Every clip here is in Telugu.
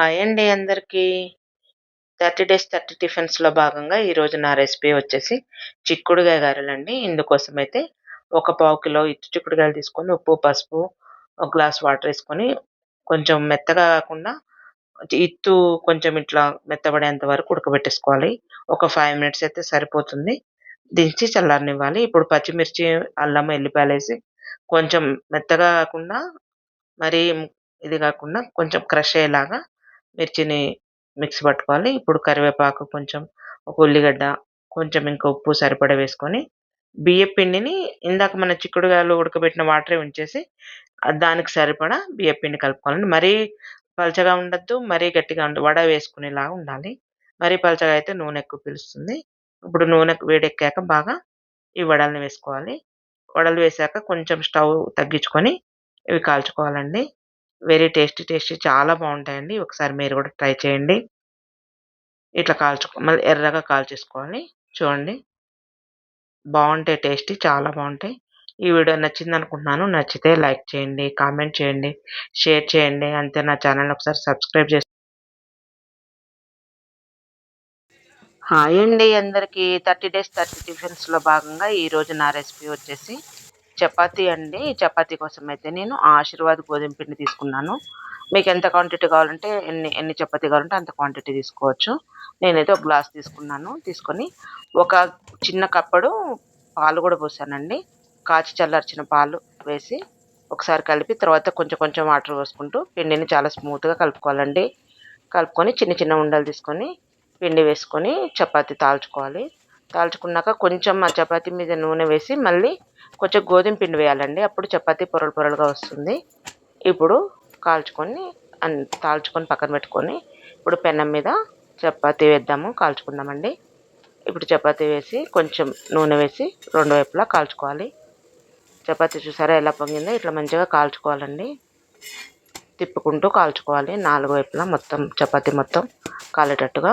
హాయ్ అండి అందరికీ. థర్టీ డేస్ థర్టీ టిఫిన్స్లో భాగంగా ఈరోజు నా రెసిపీ వచ్చేసి చిక్కుడుగాయ గారెలండి. ఇందుకోసం అయితే ఒక పావు కిలో ఇచ్చు చిక్కుడుగాయలు తీసుకొని ఉప్పు పసుపు ఒక గ్లాస్ వాటర్ వేసుకొని కొంచెం మెత్తగా కాకుండా ఇత్తు కొంచెం ఇట్లా మెత్తబడేంత వరకు ఉడకబెట్టేసుకోవాలి. ఒక ఫైవ్ మినిట్స్ అయితే సరిపోతుంది. దించి చల్లారనివ్వాలి. ఇప్పుడు పచ్చిమిర్చి అల్లం ఎల్లిపాయలు వేసి కొంచెం మెత్తగా కాకుండా మరీ ఇది కాకుండా కొంచెం క్రష్ అయ్యేలాగా మిర్చిని మిక్సీ పట్టుకోవాలి. ఇప్పుడు కరివేపాకు కొంచెం ఒక ఉల్లిగడ్డ కొంచెం ఇంకా ఉప్పు సరిపడ వేసుకొని బియ్యపు పిండిని ఇందాక మన చిక్కుడుగాయలు ఉడకబెట్టిన వాటరే ఉంచేసి దానికి సరిపడా బియ్య పిండి కలుపుకోవాలండి. మరీ పలచగా ఉండద్దు మరీ గట్టిగా ఉండదు వడ వేసుకునేలాగా ఉండాలి. మరీ పలచగా అయితే నూనె ఎక్కువ పీలుస్తుంది. ఇప్పుడు నూనె వేడెక్కాక బాగా ఈ వడల్ని వేసుకోవాలి. వడలు వేసాక కొంచెం స్టవ్ తగ్గించుకొని ఇవి కాల్చుకోవాలండి. వెరీ టేస్టీ టేస్టీ చాలా బాగుంటాయండి. ఒకసారి మీరు కూడా ట్రై చేయండి. ఇట్లా కాల్చుకో మళ్ళీ ఎర్రగా కాల్చేసుకోవాలి చూడండి. బాగుంటాయి టేస్టీ చాలా బాగుంటాయి. ఈ వీడియో నచ్చింది అనుకుంటున్నాను నచ్చితే లైక్ చేయండి కామెంట్ చేయండి షేర్ చేయండి. అంతే నా ఛానల్ ఒకసారి సబ్స్క్రైబ్ చేసి హాయ్ అండి అందరికీ. థర్టీ డేస్ థర్టీ టిఫిన్స్లో భాగంగా ఈరోజు నా రెసిపీ వచ్చేసి చపాతీ అండి. చపాతీ కోసం అయితే నేను ఆశీర్వాద్ గోధుమ పిండి తీసుకున్నాను. మీకు ఎంత క్వాంటిటీ కావాలంటే ఎన్ని ఎన్ని చపాతీ కావాలంటే అంత క్వాంటిటీ తీసుకోవచ్చు. నేనైతే ఒక గ్లాస్ తీసుకున్నాను. తీసుకొని ఒక చిన్న కప్పడు పాలు కూడా పోసానండి. కాచి చల్లార్చిన పాలు వేసి ఒకసారి కలిపి తర్వాత కొంచెం కొంచెం వాటర్ పోసుకుంటూ పిండిని చాలా స్మూత్గా కలుపుకోవాలండి. కలుపుకొని చిన్న చిన్న ఉండలు తీసుకొని పిండి వేసుకొని చపాతీ తాల్చుకోవాలి. తాల్చుకున్నాక కొంచెం ఆ చపాతీ మీద నూనె వేసి మళ్ళీ కొంచెం గోధుమ పిండి వేయాలండి. అప్పుడు చపాతీ పొరలు పొరలుగా వస్తుంది. ఇప్పుడు కాల్చుకొని తాల్చుకొని పక్కన పెట్టుకొని ఇప్పుడు పెనం మీద చపాతీ వేద్దాము కాల్చుకుందామండి. ఇప్పుడు చపాతీ వేసి కొంచెం నూనె వేసి రెండు వైపులా కాల్చుకోవాలి. చపాతీ చూసారా ఎలా పొంగిందో? ఇట్లా మంచిగా కాల్చుకోవాలండి. తిప్పుకుంటూ కాల్చుకోవాలి. నాలుగు వైపులా మొత్తం చపాతీ మొత్తం కాలేటట్టుగా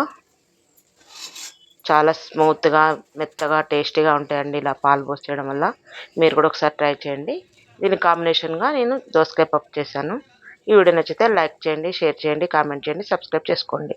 చాలా స్మూత్గా మెత్తగా టేస్టీగా ఉంటాయండి ఇలా పాలు పోసి చేయడం వల్ల. మీరు కూడా ఒకసారి ట్రై చేయండి. దీని కాంబినేషన్గా నేను దోసకాయ పప్పు చేశాను. ఈ వీడియో నచ్చితే లైక్ చేయండి షేర్ చేయండి కామెంట్ చేయండి సబ్స్క్రైబ్ చేసుకోండి.